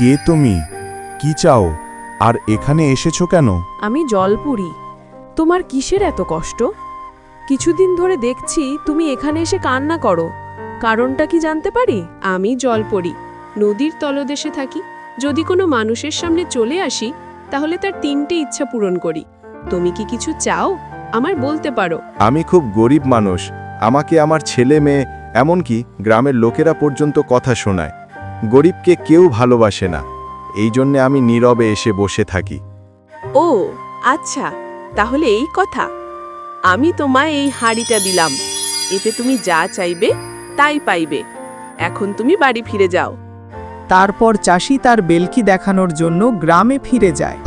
কে তুমি? কি চাও? আর এখানে এসেছ কেন? আমি জলপুরি। তোমার কিসের এত কষ্ট? কিছুদিন ধরে দেখছি তুমি এখানে এসে কান্না করো। কারণটা কি জানতে পারি? আমি জলপরি। নদীর তলদেশে থাকি। যদি কোনো মানুষের সামনে চলে আসি তাহলে তার তিনটে ইচ্ছা পূরণ করি। তুমি কি কিছু চাও? আমার বলতে পারো। আমি খুব গরিব মানুষ। আমাকে আমার ছেলে মেয়ে এমনকি গ্রামের লোকেরা পর্যন্ত কথা শোনায়। গরিবকে কেউ ভালোবাসে না। এই জন্যে আমি নীরবে এসে বসে থাকি। ও আচ্ছা তাহলে এই কথা। আমি তোমায় এই হাঁড়িটা দিলাম। এতে তুমি যা চাইবে তাই পাইবে। এখন তুমি বাড়ি ফিরে যাও। তারপর চাষি তার বেলকি দেখানোর জন্য গ্রামে ফিরে যায়।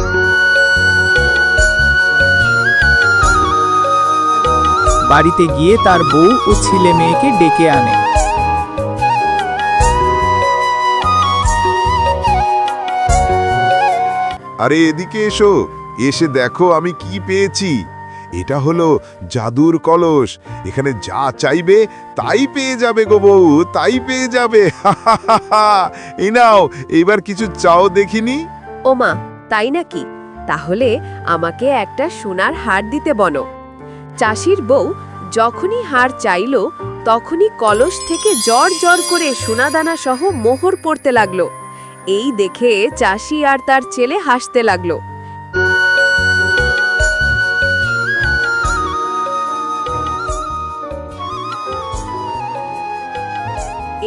বাড়িতে গিয়ে তার বউ ও ছেলে মেয়েকে ডেকে আনে। আরে এদিকে এসো, এসে দেখো আমি কি পেয়েছি। এটা হলো জাদুর কলস, এখানে যা চাইবে তাই পেয়ে যাবে গো বউ, তাই পেয়ে যাবে। এই নাও এবার কিছু চাও দেখিনি? ওমা, তাই নাকি? তাহলে আমাকে একটা সোনার হার দিতে বনো চাষির বউ যখনই হার চাইল, তখনই কলস থেকে জ্বর জ্বর করে সোনাদানা সহ মোহর পড়তে লাগল। এই দেখে চাষি আর তার ছেলে হাসতে লাগল।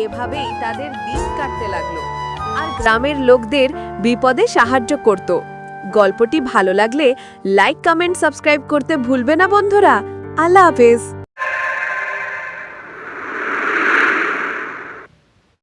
এভাবেই তাদের দিন কাটতে লাগল আর গ্রামের লোকদের বিপদে সাহায্য করত। গল্পটি ভালো লাগলে লাইক, কমেন্ট, সাবস্ক্রাইব করতে ভুলবে না বন্ধুরা। আল্লাহ হাফেজ।